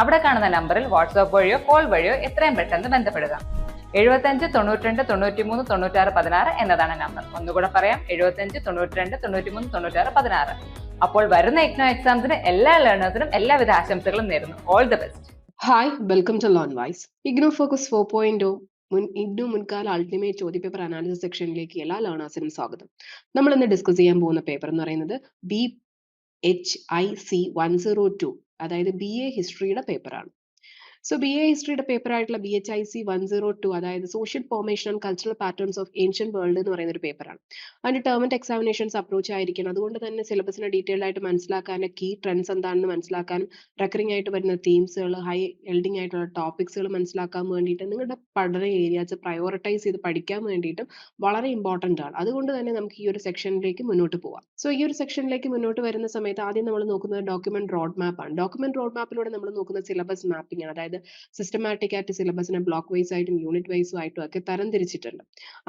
അവിടെ കാണുന്ന നമ്പറിൽ വാട്സ്ആപ്പ് വഴിയോ കോൾ വഴിയോ എത്രയും പെട്ടെന്ന് ബന്ധപ്പെടുക. എഴുപത്തഞ്ച് തൊണ്ണൂറ്റിരണ്ട് തൊണ്ണൂറ്റിമൂന്ന് തൊണ്ണൂറ്റാറ് പതിനാറ് എന്നതാണ് നമ്പർ. ഒന്നുകൂടെ പറയാം എഴുപത്തഞ്ച് തൊണ്ണൂറ്റിരണ്ട് തൊണ്ണൂറ്റിമൂന്ന് തൊണ്ണൂറ്റാറ് പതിനാറ്. അപ്പോൾ വരുന്ന ഇഗ്നോ എക്സാംസിന് എല്ലാ ലേണേഴ്സിനും എല്ലാവിധ ആശംസകളും നേരുന്നു. All the best hi welcome to Learn Wise IGNOU focus four point മുൻ ഇഗ്നോ മുൻകാല അൾട്ടിമേറ്റ് ചോദ്യപേപ്പർ അനാലിസിസ് സെക്ഷനിലേക്ക് എല്ലാ ലേണേഴ്സിനും സ്വാഗതം. നമ്മൾ ഇന്ന് ഡിസ്കസ് ചെയ്യാൻ പോകുന്ന പേപ്പർ എന്ന് പറയുന്നത് B H I C one zero two അതായത് ബി എ ഹിസ്റ്ററിയുടെ പേപ്പറാണ് സോ ബി എ ഹിസ്റ്ററിയുടെ പേപ്പർ ആയിട്ടുള്ള B H I C one zero two അതായത് social formation and cultural patterns of ancient world എന്ന് പറയുന്ന ഒരു പേപ്പറാണ് അതിന്റെ ടേം ആൻഡ് എക്സാമിനേഷൻസ് അപ്രോച്ച് ആയിരിക്കണം. അതുകൊണ്ട് തന്നെ സിലബസിനെ ഡീറ്റെയിൽഡ് ആയിട്ട് മനസ്സിലാക്കാനും കീ ട്രെൻഡ്സ് എന്താണെന്ന് മനസ്സിലാക്കാനും റെക്കറിംഗ് ആയിട്ട് വരുന്ന തീംസുകൾ ഹൈ എൽഡിംഗ് ആയിട്ടുള്ള ടോപ്പിക്സുകൾ മനസ്സിലാക്കാൻ വേണ്ടിയിട്ട് നിങ്ങളുടെ പഠന ഏരിയാസ് പ്രയോറിറ്റൈസ് ചെയ്ത് പഠിക്കാൻ വേണ്ടിയിട്ടും വളരെ ഇമ്പോർട്ടന്റ് ആണ്. അതുകൊണ്ട് തന്നെ നമുക്ക് ഈ ഒരു സെക്ഷനിലേക്ക് മുന്നോട്ട് പോവാം. സോ ഈ ഒരു സെക്ഷനിലേക്ക് മുന്നോട്ട് വരുന്ന സമയത്ത് ആദ്യം നമ്മൾ നോക്കുന്നത് ഡോക്യുമെന്റ് റോഡ് മാപ്പ് ആണ്. ഡോക്യുമെന്റ് റോഡ് മാപ്പിലൂടെ നമ്മൾ നോക്കുന്ന സിലബസ് മാപ്പിംഗ് ആണ്. അതായത് സിസ്റ്റമാറ്റിക് ആയിട്ട് സിലബസിനെ ബ്ലോക്ക് വൈസ് ആയിട്ടും യൂണിറ്റ് വൈസും ആയിട്ടും ഒക്കെ തരം തിരിച്ചിട്ടുണ്ട്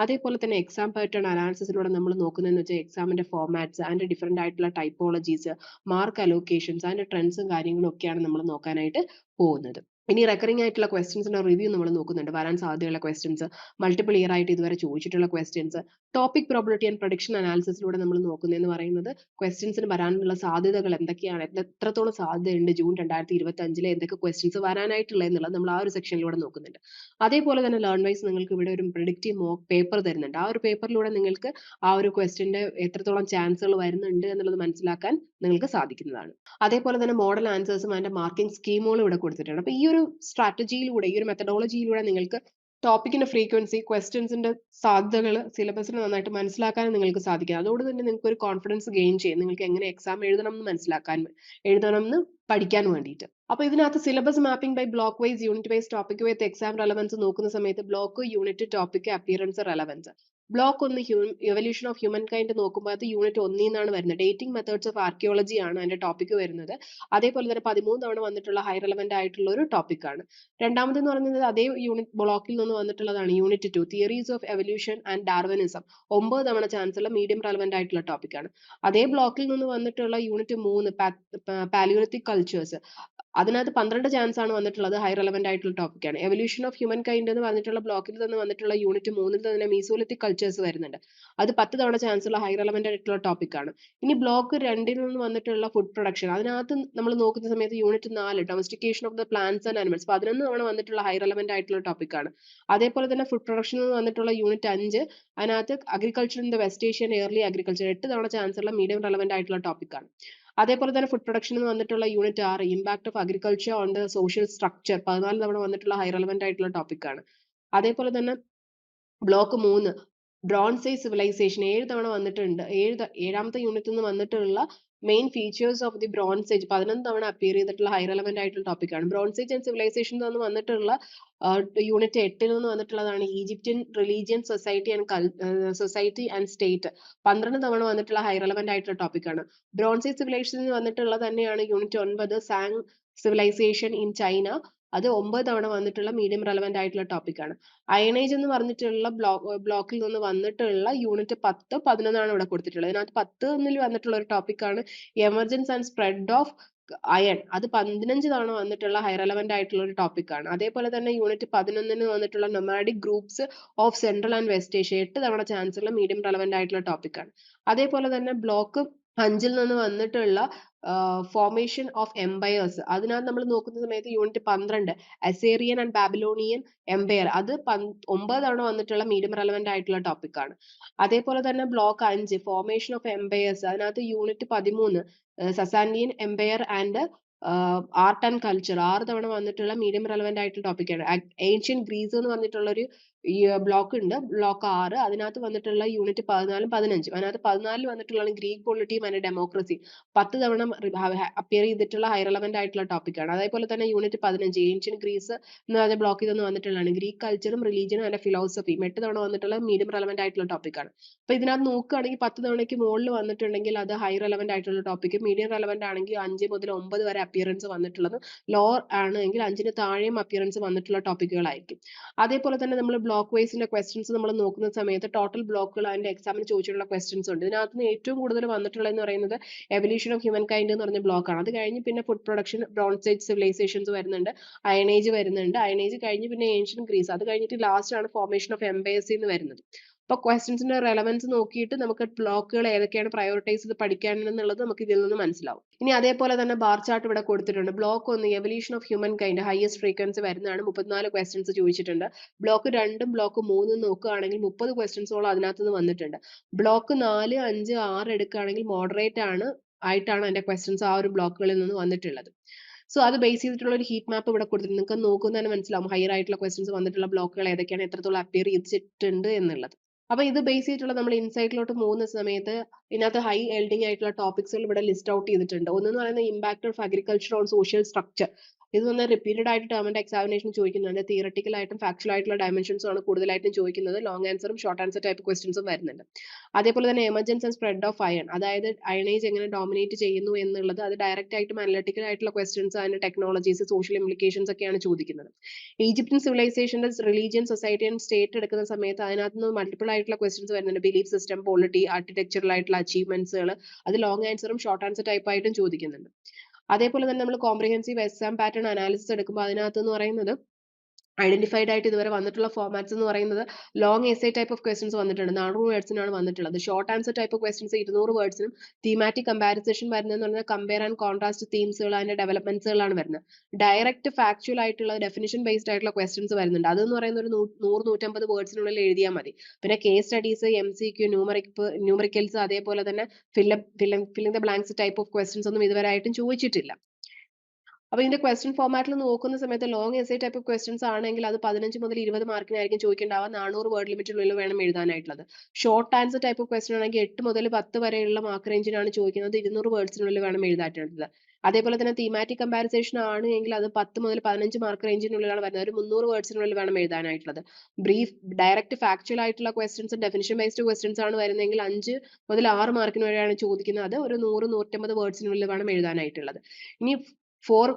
അതേപോലെ തന്നെ എക്സാം പാറ്റേൺ അനാലിസിസിലൂടെ നമ്മൾ നോക്കുന്നതെന്ന് വെച്ചാൽ എക്സാമിന്റെ ഫോർമാറ്റ്സ് അതിന്റെ ഡിഫറെന്റ് ആയിട്ടുള്ള ടൈപ്പോളജീസ് മാർക്ക് അലോക്കേഷൻസ് അതിന്റെ ട്രെൻഡ്സും കാര്യങ്ങളും ഒക്കെയാണ് നമ്മൾ നോക്കാനായിട്ട് പോകുന്നത്. ഇനി റെക്കറിംഗ് ആയിട്ടുള്ള ക്വസ്റ്റ്യൻസിന്റെ റിവ്യൂ നമ്മൾ നോക്കുന്നുണ്ട്. വരാൻ സാധ്യതയുള്ള ക്വസ്റ്റ്യൻസ് മൾട്ടിപ്പിൾ ഇയർ ആയിട്ട് ഇതുവരെ ചോദിച്ചിട്ടുള്ള questions topic probability and prediction അനാലിസിസിലൂടെ നമ്മൾ നോക്കുന്നതെന്ന് പറയുന്നത് ക്വസ്റ്റ്യൻസിന് വരാനുള്ള സാധ്യതകൾ എന്തൊക്കെയാണ്? എത്രത്തോളം സാധ്യതയുണ്ട്? ജൂൺ രണ്ടായിരത്തി ഇരുപത്തി അഞ്ചിലെ എന്തൊക്കെ ക്വസ്റ്റ്യൻസ് വരാനായിട്ടുള്ള എന്നുള്ളത് നമ്മൾ ആ ഒരു സെക്ഷനിലൂടെ നോക്കുന്നുണ്ട്. അതേപോലെ തന്നെ ലേൺ വൈസ് നിങ്ങൾക്ക് ഇവിടെ ഒരു പ്രിഡിക്റ്റീവ് മോക്ക് പേപ്പർ തരുന്നുണ്ട്. ആ ഒരു പേപ്പറിലൂടെ നിങ്ങൾക്ക് ആ ഒരു ക്വസ്റ്റ്യന്റെ എത്രത്തോളം ചാൻസുകൾ വരുന്നുണ്ട് എന്നുള്ളത് മനസ്സിലാക്കാൻ നിങ്ങൾക്ക് സാധിക്കുന്നതാണ്. അതേപോലെ തന്നെ മോഡൽ ആൻസേഴ്സും അതിന്റെ മാർക്കിംഗ് സ്കീമുകളും ഇവിടെ കൊടുത്തിട്ടുണ്ട്. അപ്പൊ ഈ ഒരു സ്ട്രാറ്റജിയിലൂടെ ഈ ഒരു മെത്തഡോളജിയിലൂടെ നിങ്ങൾക്ക് ടോപ്പിക്കിന്റെ ഫ്രീക്വൻസി ക്വസ്റ്റ്യൻസിന്റെ സാധ്യതകൾ സിലബസിന് നന്നായിട്ട് മനസ്സിലാക്കാനും നിങ്ങൾക്ക് സാധിക്കും. അതോട് തന്നെ നിങ്ങൾക്ക് ഒരു കോൺഫിഡൻസ് ഗെയിൻ ചെയ്യും. നിങ്ങൾക്ക് എങ്ങനെ എക്സാം എഴുതണം എന്ന് മനസ്സിലാക്കാൻ എഴുതണം എന്ന് പഠിക്കാൻ വേണ്ടിയിട്ട്. അപ്പൊ ഇതിനകത്ത് syllabus mapping by block wise unit wise topic wise exam relevance നോക്കുന്ന സമയത്ത് block unit topic appearance relevance block ഒന്ന് എവല്യൂഷൻ ഓഫ് ഹ്യൂമൻ കൈൻഡ് നോക്കുമ്പോൾ അത് യൂണിറ്റ് ഒന്നിൽ നിന്നാണ് വരുന്നത്. ഡേറ്റിംഗ് മെത്തേഡ്സ് ഓഫ് ആർക്കിയോളജി ആണ് അതിന്റെ ടോപ്പിക് വരുന്നത്. അതേപോലെ തന്നെ പതിമൂന്ന് തവണ വന്നിട്ടുള്ള ഹൈ റെലവെന്റ് ആയിട്ടുള്ള ഒരു ടോപ്പിക് ആണ്. രണ്ടാമത് എന്ന് പറയുന്നത് അതേ യൂണിറ്റ് ബ്ലോക്കിൽ നിന്ന് വന്നിട്ടുള്ളതാണ് unit two theories of evolution and Darwinism ഒമ്പത് തവണ ചാൻസ് ഉള്ള മീഡിയം റെലവെന്റ് ആയിട്ടുള്ള ടോപ്പിക് ആണ്. അതേ ബ്ലോക്കിൽ നിന്ന് വന്നിട്ടുള്ള യൂണിറ്റ് മൂന്ന് പാലിയോലിത്തിക് കൾച്ചേഴ്സ് അതിനകത്ത് പന്ത്രണ്ട് ചാൻസ് ആണ് വന്നിട്ടുള്ളത് ഹൈ റെലവെന്റ് ആയിട്ടുള്ള ടോപ്പിക് ആണ്. എവല്യൂഷൻ ഓഫ് ഹ്യൂമൻ കൈൻഡ് എന്ന് പറഞ്ഞിട്ടുള്ള ബ്ലോക്കിൽ നിന്ന് വന്നിട്ടുള്ള യൂണിറ്റ് മൂന്നിൽ തന്നെ മീസോലിത്തിക് കൾച്ചേഴ്സ് വരുന്നുണ്ട്. അത് പത്ത് തവണ ചാൻസ് ഉള്ള ഹൈ റെലവെന്റ് ആയിട്ടുള്ള ടോപ്പിക് ആണ്. ഇനി ബ്ലോക്ക് രണ്ടിൽ നിന്ന് വന്നിട്ടുള്ള ഫുഡ് പ്രൊഡക്ഷൻ അതിനകത്ത് നമ്മൾ നോക്കുന്ന സമയത്ത് യൂണിറ്റ് നാല് domestication of the plants and animals പതിനൊന്ന് തവണ വന്നിട്ടുള്ള ഹൈ റെലവെന്റ് ആയിട്ടുള്ള ടോപ്പിക് ആണ്. അതേപോലെ തന്നെ ഫുഡ് പ്രൊഡക്ഷനിൽ നിന്ന് വന്നിട്ടുള്ള യൂണിറ്റ് അഞ്ച് അതിനകത്ത് agriculture in the West Asian early agriculture എട്ട് തവണ ചാൻസ് ഉള്ള മീഡിയം റെലവെന്റ് ആയിട്ടുള്ള ടോപ്പിക് ആണ്. അതേപോലെ തന്നെ ഫുഡ് പ്രൊഡക്ഷൻ എന്ന് വന്നിട്ടുള്ള യൂണിറ്റ് ആറ് impact of agriculture on the social structure പതിനാല് തവണ വന്നിട്ടുള്ള ഹൈ റെലവെന്റ് ആയിട്ടുള്ള ടോപ്പിക് ആണ്. അതേപോലെ തന്നെ ബ്ലോക്ക് മൂന്ന് ബ്രോൺസ് സിവിലൈസേഷൻ ഏഴ് തവണ വന്നിട്ടുണ്ട് ഏഴ് ഏഴാമത്തെ യൂണിറ്റിൽ നിന്ന് വന്നിട്ടുള്ള main features of the bronze age പതിനൊന്ന് തവണ അപ്പിയർ ചെയ്തിട്ടുള്ള ഹൈ റെലവെന്റ് ആയിട്ടുള്ള ടോപ്പിക് ആണ്. ബ്രോൺസ് ഏജ് ആൻഡ് സിവിലൈസേഷൻ നിന്ന് വന്നിട്ടുള്ള യൂണിറ്റ് എട്ടിൽ നിന്ന് വന്നിട്ടുള്ളതാണ് Egyptian religion society and society and state പന്ത്രണ്ട് തവണ വന്നിട്ടുള്ള ഹൈ റെലവെന്റ് ആയിട്ടുള്ള ടോപ്പിക് ആണ്. ബ്രോൺസ് ഏജ് സിവിലൈസേഷൻ വന്നിട്ടുള്ള തന്നെയാണ് യൂണിറ്റ് ഒൻപത് സാങ് സിവിലൈസേഷൻ ഇൻ ചൈന അത് ഒമ്പത് തവണ വന്നിട്ടുള്ള മീഡിയം റെലവെന്റ് ആയിട്ടുള്ള ടോപ്പിക്കാണ് അയണേജ് എന്ന് പറഞ്ഞിട്ടുള്ള ബ്ലോക്ക് ബ്ലോക്കിൽ നിന്ന് വന്നിട്ടുള്ള യൂണിറ്റ് പത്ത് പതിനൊന്നാണ് ഇവിടെ കൊടുത്തിട്ടുള്ളത്. അതിനകത്ത് പത്ത് എന്നിൽ വന്നിട്ടുള്ള ഒരു ടോപ്പിക്കാണ് emergence and spread of iron അത് പതിനഞ്ച് തവണ വന്നിട്ടുള്ള ഹൈ റെലവെന്റ് ആയിട്ടുള്ള ഒരു ടോപ്പിക്കാണ് അതേപോലെ തന്നെ യൂണിറ്റ് പതിനൊന്നിന് വന്നിട്ടുള്ള nomadic groups of Central and West Asia എട്ട് തവണ ചാൻസ് ഉള്ള മീഡിയം റെലവെന്റ് ആയിട്ടുള്ള ടോപ്പിക്കാണ് അതേപോലെ തന്നെ ബ്ലോക്ക് അഞ്ചിൽ നിന്ന് വന്നിട്ടുള്ള ഫോർമേഷൻ ഓഫ് എംപയേഴ്സ് അതിനകത്ത് നമ്മൾ നോക്കുന്ന സമയത്ത് യൂണിറ്റ് പന്ത്രണ്ട് അസേറിയൻ ആൻഡ് ബാബിലോണിയൻ എംപയർ അത് ഒമ്പത് തവണ വന്നിട്ടുള്ള മീഡിയം റെലവെന്റ് ആയിട്ടുള്ള ടോപ്പിക് ആണ്. അതേപോലെ തന്നെ ബ്ലോക്ക് അഞ്ച് ഫോർമേഷൻ ഓഫ് എംപയേഴ്സ് അതിനകത്ത് യൂണിറ്റ് പതിമൂന്ന് Sasanian empire and art and culture ആറ് തവണ വന്നിട്ടുള്ള മീഡിയം റെലവെന്റ് ആയിട്ടുള്ള ടോപ്പിക് ആണ്. ഏൻഷ്യൻ ഗ്രീസ് എന്ന് പറഞ്ഞിട്ടുള്ള ഒരു ബ്ലോക്ക് ഉണ്ട്. ബ്ലോക്ക് ആറ്. അതിനകത്ത് വന്നിട്ടുള്ള യൂണിറ്റ് പതിനാലും പതിനഞ്ചും. അതിനകത്ത് പതിനാലിൽ വന്നിട്ടുള്ള ഗ്രീക്ക് പൊളിറ്റിയും ആൻഡ് ഡെമോക്രസി പത്ത് തവണ അപ്പിയർ ചെയ്തിട്ടുള്ള ഹൈ റെലവെന്റ് ആയിട്ടുള്ള ടോപ്പിക്കാണ് അതേപോലെ തന്നെ യൂണിറ്റ് പതിനഞ്ച്. ഏൻഷ്യൻ ഗ്രീസ് എന്ന് പറഞ്ഞ ബ്ലോക്ക് ഇതൊന്ന് വന്നിട്ടുള്ളതാണ്. ഗ്രീക്ക് കൾച്ചറും റിലീജിയനും ആൻഡ് ഫിലോസഫിയും എട്ട് തവണ വന്നിട്ടുള്ള മീഡിയം റെലവെന്റ് ആയിട്ടുള്ള ടോപ്പിക്കാണ് അപ്പൊ ഇതിനകത്ത് നോക്കുകയാണെങ്കിൽ പത്ത് തവണയ്ക്ക് മുകളിൽ വന്നിട്ടുണ്ടെങ്കിൽ അത് ഹൈ റെലവെന്റ് ആയിട്ടുള്ള ടോപ്പിക്ക് മീഡിയം റെലവെന്റ് ആണെങ്കിൽ അഞ്ച് മുതൽ ഒമ്പത് വരെ അപ്പിയറൻസ് വന്നിട്ടുള്ളത്. ലോ ആണ് എങ്കിൽ അഞ്ചിന് താഴെയും അപ്പിയറൻസ് വന്നിട്ടുള്ള ടോപ്പിക്കുകളായിരിക്കും അതേപോലെ തന്നെ നമ്മൾ ബ്ലോക്ക് വൈസിന്റെ ക്വസ്റ്റ്യൻസ് നമ്മൾ നോക്കുന്ന സമയത്ത് ടോട്ടൽ ബ്ലോക്കുകൾ അതിന്റെ എക്സാമിന് ചോദിച്ചിട്ടുള്ള ക്വസ്റ്റ്യൻസ് ഉണ്ട്. ഇതിനകത്ത് നിന്ന് ഏറ്റവും കൂടുതൽ വന്നിട്ടുള്ളത് എന്ന് പറയുന്നത് എവല്യൂഷൻ ഓഫ് ഹ്യൂമൻ കൈൻഡ് എന്ന് പറഞ്ഞ ബ്ലോക്കാണ് അത് കഴിഞ്ഞ് പിന്നെ food production bronze age civilizations വരുന്നുണ്ട്. അയണേജ് വരുന്നുണ്ട്. അയണേജ് കഴിഞ്ഞ് പിന്നെ ഏൻഷ്യൻ ഗ്രീസ് അത് കഴിഞ്ഞിട്ട് ലാസ്റ്റ് ആണ് ഫോർമേഷൻ ഓഫ് എംബയസി എന്ന് വരുന്നത്. അപ്പൊ ക്വസ്റ്റ്യൻസിന്റെ റെലവൻസ് നോക്കിയിട്ട് നമുക്ക് ബ്ലോക്കുകൾ ഏതൊക്കെയാണ് പ്രയോറിറ്റൈസ് ചെയ്ത് പഠിക്കാനെന്നുള്ളത് നമുക്ക് ഇതിൽ നിന്ന് മനസ്സിലാവും. ഇനി അതേപോലെ തന്നെ ബാർ ചാർട്ട് ഇവിടെ കൊടുത്തിട്ടുണ്ട്. ബ്ലോക്ക് ഒന്ന് evolution of humankind highest frequency വരുന്നതാണ്. മുപ്പത്തിനാല് ക്വസ്റ്റ്യൻസ് ചോദിച്ചിട്ടുണ്ട്. ബ്ലോക്ക് രണ്ടും ബ്ലോക്ക് മൂന്നും നോക്കുകയാണെങ്കിൽ മുപ്പത് ക്വസ്റ്റ്യൻസോളം അതിനകത്ത് നിന്ന് വന്നിട്ടുണ്ട്. ബ്ലോക്ക് നാല് അഞ്ച് ആറ് എടുക്കുകയാണെങ്കിൽ മോഡറേറ്റ് ആണ് ആയിട്ടാണ് അതിന്റെ ക്വസ്റ്റ്യൻസ് ആ ഒരു ബ്ലോക്കുകളിൽ നിന്ന് വന്നിട്ടുള്ളത്. സോ അത് ബേസ് ചെയ്തിട്ടുള്ള ഒരു ഹീറ്റ് മാപ്പ് ഇവിടെ കൊടുത്തിട്ടുണ്ട്. നിങ്ങൾക്ക് നോക്കുന്ന തന്നെ മനസ്സിലാവും. ഹയർ ആയിട്ടുള്ള ക്വസ്റ്റ്യൻസ് വന്നിട്ടുള്ള ബ്ലോക്കുകൾ ഏതൊക്കെയാണ് എത്രത്തോളം അപ്പിയർ ചെയ്തിട്ടുണ്ട് എന്നുള്ളത്. അപ്പൊ ഇത് ബേസ് ചെയ്തിട്ടുള്ള നമ്മൾ ഇൻസൈറ്റിലോട്ട് പോകുന്ന സമയത്ത് ഇതിനകത്ത് ഹൈ എൽഡിംഗ് ആയിട്ടുള്ള ടോപ്പിക്സുകൾ ഇവിടെ ലിസ്റ്റ് ഔട്ട് ചെയ്തിട്ടുണ്ട്. ഒന്ന് എന്ന് പറയുന്നത് impact of agriculture on social structure ഇത് വന്ന് റിപ്പീറ്റഡ് ആയിട്ട് ടേമിന്റെ എക്സാമിനേഷൻ ചോദിക്കുന്നുണ്ട്. തിയറട്ടിക്കൽ ആയിട്ടും ഫാക്ച്വൽ ആയിട്ടുള്ള ഡയമെൻഷൻസും ആണ് കൂടുതലായിട്ടും ചോദിക്കുന്നത്. ലോങ് ആൻസറും ഷോർട്ട് ആൻസർ ടൈപ്പ് ക്വസ്റ്റ്യൻസും വരുന്നുണ്ട്. അതേപോലെ തന്നെ emergency and spread of iron അതായത് അയണേജ് എങ്ങനെ ഡോമിനേറ്റ് ചെയ്യുന്നു എന്നുള്ളത് അത് ഡയറക്റ്റ് ആയിട്ടും അനലറ്റിക്കൽ ആയിട്ടുള്ള ക്വസ്റ്റ്യൻസ് അതിന്റെ ടെക്നോളജീസ് സോഷ്യൽ ഇംപ്ലിക്കേഷൻസ് ഒക്കെയാണ് ചോദിക്കുന്നത്. ഈജിപ്ഷ്യൻ സിവിലൈസേഷന്റെ റിലീജിയൻ സൊസൈറ്റി ആൻഡ് സ്റ്റേറ്റ് എടുക്കുന്ന സമയത്ത് അതിനകത്ത് നിന്ന് മൾട്ടിപ്പിൾ ആയിട്ടുള്ള ക്വസ്റ്റ്യൻസ് വരുന്നുണ്ട്. ബിലീഫ് സിസ്റ്റം പോളിറ്റി ആർക്കിടെക്ചറൽ ആയിട്ടുള്ള അച്ചീവ്മെന്റ്സുകൾ അത് ലോങ് ആൻസറും ഷോർട്ട് ആൻസർ ടൈപ്പ് ആയിട്ടും ചോദിക്കുന്നുണ്ട്. അതേപോലെ തന്നെ നമ്മൾ കോംപ്രിഹെൻസീവ് എക്സാം പാറ്റേൺ അനാലിസിസ് എടുക്കുമ്പോൾ അതിനകത്ത് എന്ന് പറയുന്നത് ഐഡന്റിഫൈഡ് ആയിട്ട് ഇതുവരെ വന്നിട്ടുള്ള ഫോർമാറ്റ്സ് എന്ന് പറയുന്നത് long essay type of questions വന്നിട്ടുണ്ട്. നാനൂറ് വേർഡ്സിനാണ് വന്നിട്ടുള്ളത്. Short answer type of questions ഇരുന്നൂറ് വേർഡ്സിനും തീമാറ്റിക് കമ്പാരിസേഷൻ വരുന്നതെന്ന് പറഞ്ഞാൽ കമ്പയർ ആൻഡ് കോൺട്രാസ്റ്റ് തീംസുകൾ അതിന്റെ ഡെവലപ്മെന്റ്സുകളാണ് വരുന്നത്. ഡയറക്റ്റ് ഫാക്ച്വൽ ആയിട്ടുള്ള ഡെഫിനിഷൻ ബേസ്ഡ് ആയിട്ടുള്ള ക്വസ്റ്റ്യൻസ് വരുന്നുണ്ട്. അതെന്ന് പറയുന്ന ഒരു നൂറ് നൂറ്റമ്പത് വേർഡ്സിനുള്ളിൽ എഴുതിയാൽ മതി. പിന്നെ case studies M C Q numeric numericals അതേപോലെ തന്നെ fill up filling the blanks type of questions ഒന്നും ഇതുവരെ ആയിട്ടും ചോദിച്ചിട്ടില്ല. അപ്പൊ ഇതിന്റെ ക്വസ്റ്റ്യൻ ഫോർമാറ്റിൽ നോക്കുന്ന സമയത്ത് ലോങ് എസ് ടൈപ്പ് ക്വസ്റ്റ്യൻസ് ആണെങ്കിൽ അത് പതിനഞ്ച് മുതൽ ഇരുപത് മാർക്കിനായിരിക്കും ചോദിക്കേണ്ടാവുക നാനൂറ് വേർഡ് ലിമിറ്റിനുള്ളിൽ വേണം എഴുതാനായിട്ടുള്ളത്. ഷോർട്ട് ആൻസർ ടൈപ്പ് ക്വസ്റ്റ്യൻ ആണെങ്കിൽ എട്ട് മുതൽ പത്ത് വരെയുള്ള മാർക്ക് റേഞ്ചിനാണ് ചോദിക്കുന്നത്. ഇരുന്നൂറ് വേർഡ്സിനുള്ളിൽ വേണം എഴുതാനായിട്ടുള്ളത്. അതേപോലെ തന്നെ തീമാറ്റിക് കമ്പാരിസേഷൻ ആണ് എങ്കിൽ അത് പത്ത് മുതൽ പതിനഞ്ച് മാർക്ക് റേഞ്ചിനുള്ളിലാണ് വരുന്നത്. ഒരു മുന്നൂറ് വേർഡ്സിനുള്ളിൽ വേണം എഴുതാനായിട്ടുള്ളത്. ബ്രീഫ് ഡയറക്റ്റ് ഫാക്ച്വൽ ആയിട്ടുള്ള ക്വസ്റ്റ്യൻസ് ഡെഫിനിഷൻ ബേസ്ഡ് ക്വസ്റ്റ്യൻസ് ആണ് വരുന്നതെങ്കിൽ അഞ്ച് മുതൽ ആറ് മാർക്കിന് വരെയാണ് ചോദിക്കുന്നത്. അത് ഒരു നൂറ് നൂറ്റമ്പത് വേർഡ്സിനുള്ളിൽ വേണം എഴുതാനായിട്ടുള്ളത്. ഇനി ഫോർ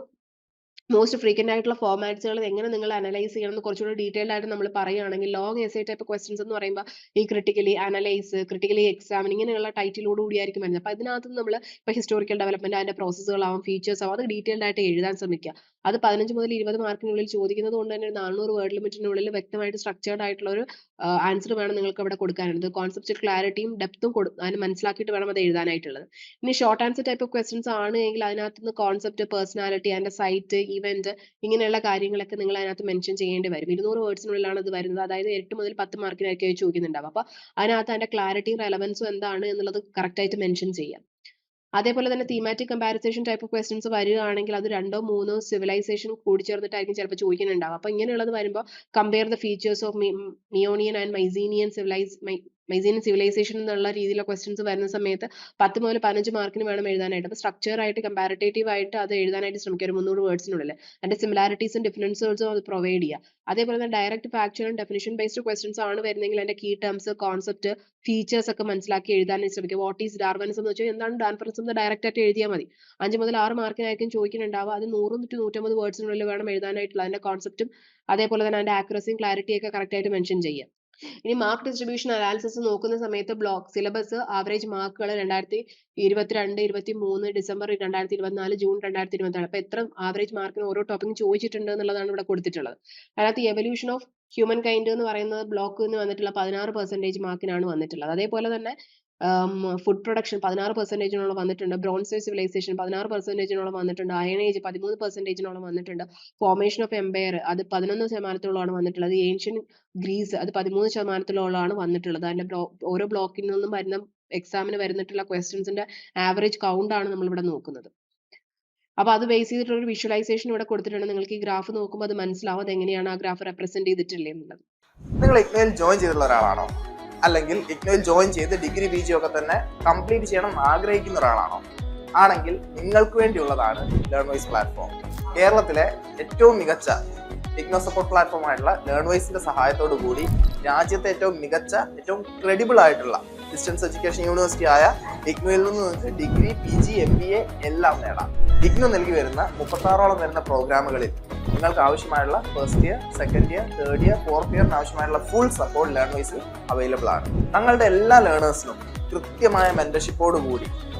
മോസ്റ്റ് ഫ്രീക്വന്റ് ആയിട്ടുള്ള ഫോർമാറ്റ്സുകൾ എങ്ങനെ നിങ്ങൾ അനലൈസ് ചെയ്യണം എന്ന് കുറച്ചുകൂടി ഡീറ്റെയിൽഡ് ആയിട്ട് നമ്മൾ പറയുകയാണെങ്കിൽ ലോങ് എസ് ടൈപ്പ് ക്വസ്റ്റ്യൻസ് എന്ന് പറയുമ്പോൾ ഈ ക്രിട്ടിക്കലി അനലൈസ് ക്രിട്ടിക്കലി എക്സാമിൻ ഇങ്ങനെയുള്ള ടൈറ്റിലോട് കൂടിയായിരിക്കും വരുന്നത്. അപ്പൊ അതിനകത്ത് നമ്മൾ ഇപ്പൊ ഹിസ്റ്റോറിക്കൽ ഡെവലപ്മെന്റ് അതിന്റെ പ്രോസസ്സുകളാവും ഫീച്ചേഴ്സ് ആവും അത് ഡീറ്റെയിൽഡ് ആയിട്ട് എഴുതാൻ ശ്രമിക്കുക. അത് പതിനഞ്ച് മുതൽ ഇരുപത് മാർക്കിനുള്ളിൽ ചോദിക്കുന്നത് കൊണ്ട് തന്നെ നാനൂറ് വേർഡ് ലിമിറ്റിനുള്ളിൽ വ്യക്തമായിട്ട് സ്ട്രക്ചേർഡ് ആയിട്ടുള്ള ഒരു ആൻസർ വേണം നിങ്ങൾക്ക് അവിടെ കൊടുക്കാനുള്ളത് കോൺസെപ്റ്റ് ക്ലാരിറ്റിയും ഡെപ്തും കൊടു അതിന് മനസ്സിലാക്കിയിട്ട് വേണം അത് എഴുതാനായിട്ടുള്ളത്. ഇനി short answer type of questions ആണ് എങ്കിൽ അതിനകത്ത് നിന്ന് കോൺസെപ്റ്റ് പേഴ്സണാലിറ്റി അതിന്റെ സൈറ്റ് ഇവന്റ് ഇങ്ങനെയുള്ള കാര്യങ്ങളൊക്കെ നിങ്ങൾ അതിനകത്ത് മെൻഷൻ ചെയ്യേണ്ടി വരും. ഇരുന്നൂറ് വേർഡ്സിനുള്ളിലാണ് അത് വരുന്നത്. അതായത് എട്ട് മുതൽ പത്ത് മാർക്കിനായിരിക്കും ചോദിക്കുന്നുണ്ടാവും അപ്പൊ അതിനകത്ത് അതിന്റെ ക്ലാരിറ്റിയും റെലവൻസും എന്താണ് എന്നുള്ളത് കറക്റ്റ് ആയിട്ട് മെൻഷൻ ചെയ്യാം. അതേപോലെ തന്നെ thematic comparison type of questions വരികയാണെങ്കിൽ അത് രണ്ടോ മൂന്നോ സിവിലൈസേഷൻ കൂടി ചേർന്നിട്ടായിരിക്കും ചിലപ്പോൾ ചോദിക്കുന്നുണ്ടാവും അപ്പൊ ഇങ്ങനെയുള്ളത് വരുമ്പോൾ compare the features of Minoan and Mycenaean civilise Mycenaean civilisation എന്നുള്ള രീതിയിലുള്ള ക്വസ്റ്റ്യൻസ് വരുന്ന സമയത്ത് പത്ത് മുതൽ പതിനഞ്ച് മാർക്കിന് വേണം എഴുതാനായിട്ട്. അപ്പോൾ സ്ട്രക്ചർ ആയിട്ട് കമ്പാരിറ്റേറ്റീവ് ആയിട്ട് അത് എഴുതാനായിട്ട് ശ്രമിക്കുക. ഒരു മുന്നൂറ് വേർഡ്സിനുള്ളിൽ അതിന്റെ സിമിലാരിറ്റീസും ഡിഫറൻസും അത് പ്രൊവൈഡ് ചെയ്യുക. അതേപോലെ തന്നെ direct factual definition based questions ആണ് വരുന്നെങ്കിൽ അതിന്റെ കീ ടേംസ് കോൺസെപ്റ്റ് ഫീച്ചേഴ്സ് ഒക്കെ മനസ്സിലാക്കി എഴുതാനായിട്ട് ശ്രമിക്കുക. വാട്ട് ഈസ് ഡാർവനിസം എന്ന് വെച്ചാൽ എന്താണ് ഡാൻഫറൻസ് എന്ന് ഡയറക്റ്റ് ആയിട്ട് എഴുതിയാൽ മതി. അഞ്ച് മുതൽ ആറ് മാർക്കിനായിരിക്കും ചോദിക്കുന്നുണ്ടാവുക. അത് നൂറ് ടു നൂറ്റമ്പത് വേർഡ്സിനുള്ളിൽ വേണം എഴുതാനായിട്ടുള്ള. അതിന്റെ കോൺസെപ്റ്റും അതേപോലെ തന്നെ അതിന്റെ ആക്യുറസിയും ക്ലാരിറ്റിയും ഒക്കെ കറക്റ്റ് ആയിട്ട് മെൻഷൻ ചെയ്യാം ഇനി മാർക്ക് ഡിസ്ട്രിബ്യൂഷൻ അനാലിസിസ് നോക്കുന്ന സമയത്ത് ബ്ലോക്ക് സിലബസ് ആവറേജ് മാർക്കുകൾ രണ്ടായിരത്തി ഇരുപത്തിരണ്ട് ഇരുപത്തി മൂന്ന് ഡിസംബർ രണ്ടായിരത്തി ഇരുപത്തിനാല് ജൂൺ രണ്ടായിരത്തി ഇരുപത്തി അപ്പൊ എത്ര ആവറേജ് മാർക്കിന് ഓരോ ടോപ്പിക്കും ചോദിച്ചിട്ടുണ്ട് എന്നുള്ളതാണ് ഇവിടെ കൊടുത്തിട്ടുള്ളത്. അതിനകത്ത് എവല്യൂഷൻ ഓഫ് ഹ്യൂമൻ കൈൻഡ് എന്ന് പറയുന്നത് ബ്ലോക്ക് എന്ന് വന്നിട്ടുള്ള പതിനാറ് പെർസെന്റേജ് മാർക്കിനാണ് വന്നിട്ടുള്ളത്. അതേപോലെ തന്നെ ഫുഡ് പ്രൊഡക്ഷൻ പതിനാറ് പെർസെന്റേജിനോളം വന്നിട്ടുണ്ട്. ബ്രോൺസ് സിവിലൈസേഷൻ പതിനാറ് പെർസെന്റേജിനോളം വന്നിട്ടുണ്ട്. അയൺ ഏജ് പതിമൂന്ന് പെർസെന്റേജിനോളം വന്നിട്ടുണ്ട്. ഫോർമേഷൻ ഓഫ് എംപയർ അത് പതിനൊന്ന് ശതമാനത്തോളമാണ് വന്നിട്ടുള്ളത്. ഏൻഷ്യൻ ഗ്രീസ് അത് പതിമൂന്ന് ശതമാനത്തോളമാണ് വന്നിട്ടുള്ളത്. അതിന്റെ ഓരോ ബ്ലോക്കിൽ നിന്നും വരുന്ന എക്സാമിന് വരുന്നിട്ടുള്ള ക്വസ്റ്റ്യൻസിന്റെ ആവറേജ് കൗണ്ട് ആണ് നമ്മൾ ഇവിടെ നോക്കുന്നത്. അപ്പോൾ അത് ബേസ് ചെയ്തിട്ടുള്ള ഒരു വിഷ്വലൈസേഷൻ ഇവിടെ കൊടുത്തിട്ടുണ്ട്. നിങ്ങൾക്ക് ഈ ഗ്രാഫ് നോക്കുമ്പോൾ അത് മനസ്സിലാവും അത് എങ്ങനെയാണ് ആ ഗ്രാഫ് റെപ്രസെന്റ് ചെയ്തിട്ടില്ലേ എന്നുള്ളത്. നിങ്ങൾ ഇഗ്നോയിൽ ജോയിൻ ചെയ്തിട്ടുള്ള ഒരാളാണോ? അല്ലെങ്കിൽ ഇഗ്നോയിൽ ജോയിൻ ചെയ്ത് ഡിഗ്രി പി ജി ഒക്കെ തന്നെ കംപ്ലീറ്റ് ചെയ്യണം ആഗ്രഹിക്കുന്ന ഒരാളാണോ? ആണെങ്കിൽ നിങ്ങൾക്ക് വേണ്ടിയുള്ളതാണ് ലേൺവൈസ് പ്ലാറ്റ്ഫോം കേരളത്തിലെ ഏറ്റവും മികച്ച ഇഗ്നോ സപ്പോർട്ട് പ്ലാറ്റ്ഫോം ആയിട്ടുള്ള ലേൺവൈസിന്റെ സഹായത്തോടു കൂടി രാജ്യത്തെ ഏറ്റവും മികച്ച ഏറ്റവും ക്രെഡിബിൾ ആയിട്ടുള്ള ഡിസ്റ്റൻസ് എഡ്യൂക്കേഷൻ യൂണിവേഴ്സിറ്റി ആയ ഇഗ്നോയിൽ നിന്ന് degree P G M B A എല്ലാം നേടാം. ഇഗ്നോ നൽകി വരുന്ന മുപ്പത്താറോളം വരുന്ന പ്രോഗ്രാമുകളിൽ നിങ്ങൾക്ക് ആവശ്യമായുള്ള first year second year third year fourth ഇയറിന് ആവശ്യമായുള്ള ഫുൾ സപ്പോർട്ട് ലേണേഴ്സിൽ അവൈലബിൾ ആണ്. തങ്ങളുടെ എല്ലാ ലേണേഴ്സിനും കൃത്യമായ മെന്റർഷിപ്പോട് കൂടി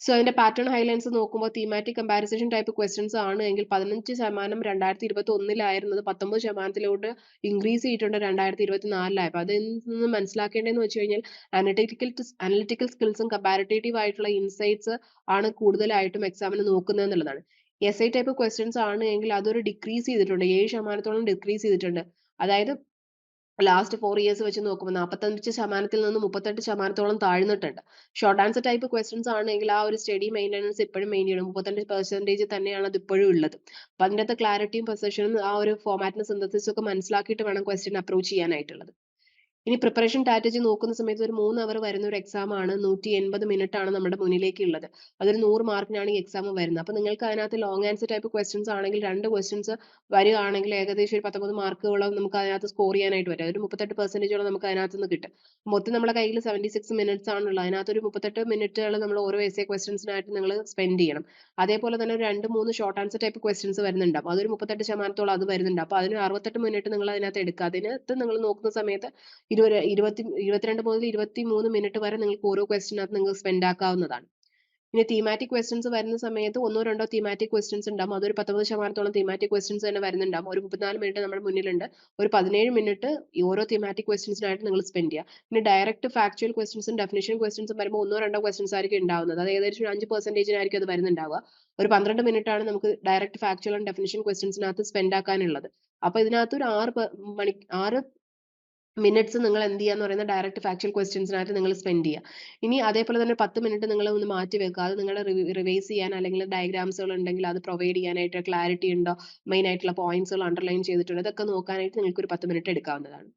സോ അതിന്റെ പാറ്റേൺ ഹൈലൈൻസ് നോക്കുമ്പോൾ തീമാറ്റിക് കമ്പാരിസൺ ടൈപ്പ് ക്വസ്റ്റ്യൻസ് ആണ്. എങ്കിൽ പതിനഞ്ച് ശതമാനം രണ്ടായിരത്തി ഇരുപത്തി ഒന്നിലായിരുന്നത് പത്തൊമ്പത് ശതമാനത്തിലോട്ട് ഇൻക്രീസ് ചെയ്തിട്ടുണ്ട് രണ്ടായിരത്തി ഇരുപത്തി നാലിലായപ്പോൾ അതിൽ നിന്ന് മനസ്സിലാക്കേണ്ടതെന്ന് വെച്ച് കഴിഞ്ഞാൽ അനലിറ്റിക്കൽ അനലിറ്റിക്കൽ സ്കിൽസും കമ്പാരിറ്റേറ്റീവ് ആയിട്ടുള്ള ഇൻസൈറ്റ്സ് ആണ് കൂടുതലായിട്ടും എക്സാമിന് നോക്കുന്നത് എന്നുള്ളതാണ്. എസ് ഐ ടൈപ്പ് ക്വസ്റ്റ്യൻസ് ആണ്. എങ്കിൽ അതൊരു ഡിക്രീസ് ചെയ്തിട്ടുണ്ട്. ഏഴ് ശതമാനത്തോളം ഡിക്രീസ് ചെയ്തിട്ടുണ്ട്. അതായത് ലാസ്റ്റ് ഫോർ ഇയേഴ്സ് വെച്ച് നോക്കുമ്പോൾ നാൽപ്പത്തഞ്ച് ശതമാനത്തിൽ നിന്ന് മുപ്പത്തെട്ട് ശതമാനത്തോളം താഴ്ന്നിട്ടുണ്ട്. ഷോർട്ട് ആൻസർ ടൈപ്പ് ക്വസ്റ്റ്യൻസ് ആണെങ്കിൽ ആ ഒരു സ്റ്റഡി മെയിന്റനൻസ് ഇപ്പോഴും മെയിൻ ചെയ്യണം. മുപ്പത്തഞ്ച് പെർസെന്റേജ് തന്നെയാണ് അത് ഇപ്പോഴും ഉള്ളത്. അപ്പം അതിന്റെ അകത്ത് ക്ലാരിറ്റിയും പെർസെപ്ഷനും ആ ഒരു ഫോമാറ്റിന് സിന്തസിസും ഒക്കെ മനസ്സിലാക്കിയിട്ട് വേണം ക്വസ്റ്റ്യൻ അപ്രോച്ച് ചെയ്യാനായിട്ടുള്ളത്. ഇനി പ്രിപ്പറേഷൻ സ്ട്രാറ്റജി നോക്കുന്ന സമയത്ത് ഒരു മൂന്ന് അവർ വരുന്ന ഒരു എക്സാം ആണ്. നൂറ്റി എൺപത് മിനിറ്റ് ആണ് നമ്മുടെ മുന്നിലേക്ക് ഉള്ളത് അതൊരു നൂറ് മാർക്കിനാണ് ഈ എക്സാം വരുന്നത്. അപ്പോൾ നിങ്ങൾക്ക് അതിനകത്ത് ലോങ് ആൻസർ ടൈപ്പ് ക്വസ്റ്റ്യൻസ് ആണെങ്കിൽ രണ്ട് ക്വസ്റ്റ്യൻസ് വരികയാണെങ്കിൽ ഏകദേശം ഒരു പത്തൊമ്പത് മാർക്കുകളോ നമുക്ക് അതിനകത്ത് സ്കോർ ചെയ്യാനായിട്ട് വരും. ഒരു മുപ്പത്തെട്ട് പെർസെന്റേജോളം നമുക്ക് അതിനകത്ത് നിന്ന് കിട്ടും. മൊത്തം നമ്മുടെ കയ്യിൽ സെവന്റി സിക്സ് മിനിറ്റ്സ് ആണുള്ളത്. അതിനകത്ത് ഒരു മുപ്പത്തെട്ട് മിനിറ്റുകൾ നമ്മൾ ഓരോ എസ് എ ക്വസ്റ്റ്യൻസിനായിട്ട് നിങ്ങൾ സ്പെൻഡ് ചെയ്യണം. അതേപോലെ തന്നെ ഒരു രണ്ട് മൂന്ന് ഷോർട്ട് ആൻസർ ടൈപ്പ് ക്വസ്റ്റ്യൻസ് വരുന്നുണ്ട് അപ്പോൾ അതൊരു മുപ്പത്തെട്ട് ശതമാനത്തോളം അത് വരുന്നുണ്ട് അപ്പോൾ അതിന് അറുപത്തെട്ട് മിനിറ്റ് നിങ്ങൾ അതിനകത്ത് എടുക്കുക. അതിനകത്ത് നിങ്ങൾ നോക്കുന്ന സമയത്ത് ഇരുപത് ഇരുപത്തി ഇരുപത്തിരണ്ട് മുതൽ ഇരുപത്തി മൂന്ന് മിനിറ്റ് വരെ നിങ്ങൾക്ക് ഓരോ ക്വസ്റ്റിനകത്ത് നിങ്ങൾക്ക് സ്പെൻഡ് ആക്കാവുന്നതാണ്. ഇനി തീമാറ്റിക് ക്വസ്റ്റ്യൻസ് വരുന്ന സമയത്ത് ഒന്നോ രണ്ടോ തീമാറ്റിക് ക്വസ്റ്റ്യൻസ് ഉണ്ടാകും അതൊരു പത്തൊമ്പത് ശതമാനത്തോളം തീമാറ്റിക് ക്വസ്റ്റ്യൻസ് തന്നെ വരുന്നുണ്ടാകും ഒരു മുപ്പത്തിനാല് മിനിറ്റ് നമ്മുടെ മുന്നിലുണ്ട്. ഒരു പതിനേഴ് മിനിറ്റ് ഓരോ തീമാറ്റിക് ക്വസ്റ്റ്യൻസിനായിട്ട് നിങ്ങൾ സ്പെൻഡ് ചെയ്യുക ഇനി ഡയറക്റ്റ് ഫാക്ച്വൽ ക്വസ്റ്റ്യൻസും ഡെഫിനേഷൻ ക്വസ്റ്റ്യൻസും വരുമ്പോൾ ഒന്നോ രണ്ടോ ക്വസ്റ്റ്യൻസ് ആയിരിക്കും ഉണ്ടാവുന്നത്. അത് ഏകദേശം ഒരു അഞ്ച് പെർസെന്റേജിനായിരിക്കും അത് വരുന്നുണ്ടാവുക. ഒരു പന്ത്രണ്ട് മിനിറ്റ് ആണ് നമുക്ക് ഡയറക്റ്റ് ഫാക്ച്വൽ ആൻഡ് ഡെഫിനേഷൻ ക്വസ്റ്റ്യൻസിനകത്ത് സ്പെൻഡ് ആക്കാനുള്ളത്. അപ്പോൾ ഇതിനകത്ത് ഒരു ആറ് മണി ആറ് മിനിറ്റ്സ് നിങ്ങൾ എന്ത് ചെയ്യാന്ന് പറയുന്നത് ഡയറക്റ്റ് ഫാക്ച്വൽ ക്വസ്റ്റ്യൻസിനായിട്ട് നിങ്ങൾ സ്പെൻഡ് ചെയ്യുക ഇനി അതേപോലെ തന്നെ പത്ത് മിനിറ്റ് നിങ്ങൾ ഒന്ന് മാറ്റി വെക്കുക. അത് നിങ്ങളുടെ റിവൈസ് ചെയ്യാൻ അല്ലെങ്കിൽ ഡയഗ്രാംസുകൾ ഉണ്ടെങ്കിൽ അത് പ്രൊവൈഡ് ചെയ്യാനായിട്ട് ക്ലാരിറ്റി ഉണ്ടോ? മെയിൻ ആയിട്ടുള്ള പോയിന്റ്സുകൾ അണ്ടർലൈൻ ചെയ്തിട്ടുണ്ടോ. ഇതൊക്കെ നോക്കാനായിട്ട് നിങ്ങൾക്ക് ഒരു പത്ത് മിനിറ്റ് എടുക്കാവുന്നതാണ്.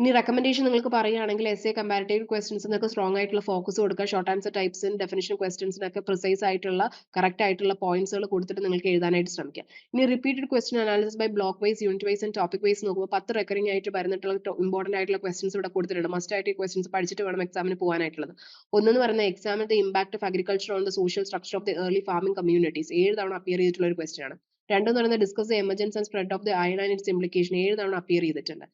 ഇനി റെക്കമെൻഡേഷൻ നിങ്ങൾക്ക് പറയുകയാണെങ്കിൽ എസ് എ കമ്പാരിറ്റീവ് ക്വസ്റ്റൻസിനൊക്കെ സ്ട്രോങ് ആയിട്ടുള്ള ഫോക്കസ് കൊടുക്കുക. ഷോർട്ട് ആൻസർ ടൈപ്സും ഡെഫിനേഷൻ ക്വസ്റ്റൻസിനൊക്കെ പ്രിസൈസ് ആയിട്ടുള്ള കറക്റ്റ് ആയിട്ടുള്ള പോയിന്റ്സുകൾ കൊടുത്തിട്ട് നിങ്ങൾക്ക് എഴുതാനായിട്ട് ശ്രമിക്കുക ഇനി repeated question analysis by block wise unit wise and topic wise നോക്കുമ്പോൾ പത്ത് റെക്കറിംഗ് ആയിട്ട് വരുന്നിട്ടുള്ള ഇമ്പോർട്ടന്റ് ആയിട്ടുള്ള ക്വസ്റ്റൻസ് ഇവിടെ കൊടുത്തിട്ടുണ്ട്. മസ്റ്റ് ആയിട്ട് ഈ ക്വസ്റ്റൻസ് പഠിച്ചിട്ട് വേണം എക്സാമിന് പോകാനായിട്ടുള്ളത്. ഒന്നെന്ന് പറയുന്ന the impact of agriculture on the social structure of the early farming communities ഏഴ് തവണ അപ്പിയർ ചെയ്തിട്ടുള്ള ഒരു ക്വസ്റ്റൻ ആണ്. രണ്ടെന്ന് പറയുന്നത് discuss the emergence and spread of the iron and its implication ഏഴ് തവണ അപ്പിയർ ചെയ്തിട്ടുണ്ട്.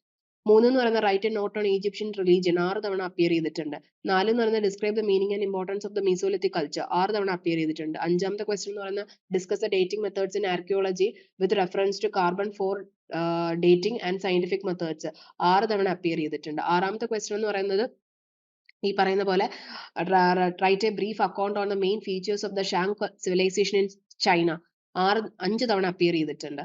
മൂന്ന് എന്ന് പറയുന്ന write note on Egyptian religion ആറ് തവണ അപ്പിയർ ചെയ്തിട്ടുണ്ട്. നാല് എന്ന് പറയുന്നത് describe the meaning and importance of the Mesolithic culture ആറ് തവണ അപ്പിയർ ചെയ്തിട്ടുണ്ട്. അഞ്ചാമത്തെ ക്വസ്റ്റൻ എന്ന് പറയുന്നത് discuss the dating methods in archaeology with reference to carbon four dating and scientific methods ആറ് തവണ അപ്പിയർ ചെയ്തിട്ടുണ്ട്. ആറാമത്തെ ക്വസ്റ്റൻ എന്ന് പറയുന്നത് ഈ പറയുന്ന പോലെ write a brief account on the main features of the Shang civilisation in China ആറ് അഞ്ച് തവണ അപ്പിയർ ചെയ്തിട്ടുണ്ട്.